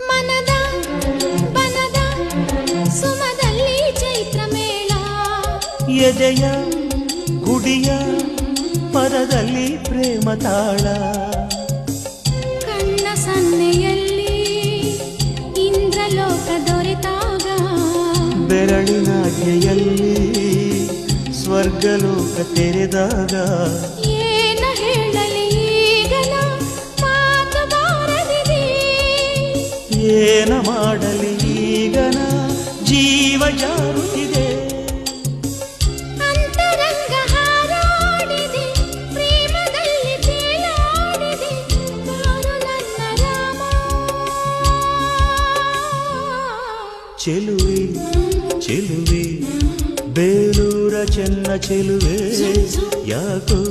ಮನದ ಬನದ ಸುಮದಲ್ಲಿ ಚೈತ್ರ ಮೇಳ. ಎದೆಯ ಗುಡಿಯ ಪರದಲ್ಲಿ ಪ್ರೇಮ ತಾಳ. ಕಣ್ಣ ಸನ್ನೆಯಲ್ಲಿ ಇಂದ್ರಲೋಕ ದೊರೆತಾಗ. ಬೆರಳಿನಾಜ್ಞೆಯಲ್ಲಿ ಸ್ವರ್ಗಲೋಕ ತೆರೆದಾಗ. ಏನ ಹೇಳಲಿ? ಏನ ಮಾಡಲಿ ಈಗನ ಜೀವ ಜಾರುತ್ತಿದೆ ಅಂತರಂಗ ಹಾರಾಡಿದೆ ಪ್ರೇಮದಲ್ಲಿ ತೇಲಾಡಿದೆ ಬಾರು ನನ್ನ ರಾಮ ಚೆಲುವೆ ಚೆಲುವೆ ಬೇಲೂರ ಚೆನ್ನ ಚೆಲುವೆ ಯಾಕೋ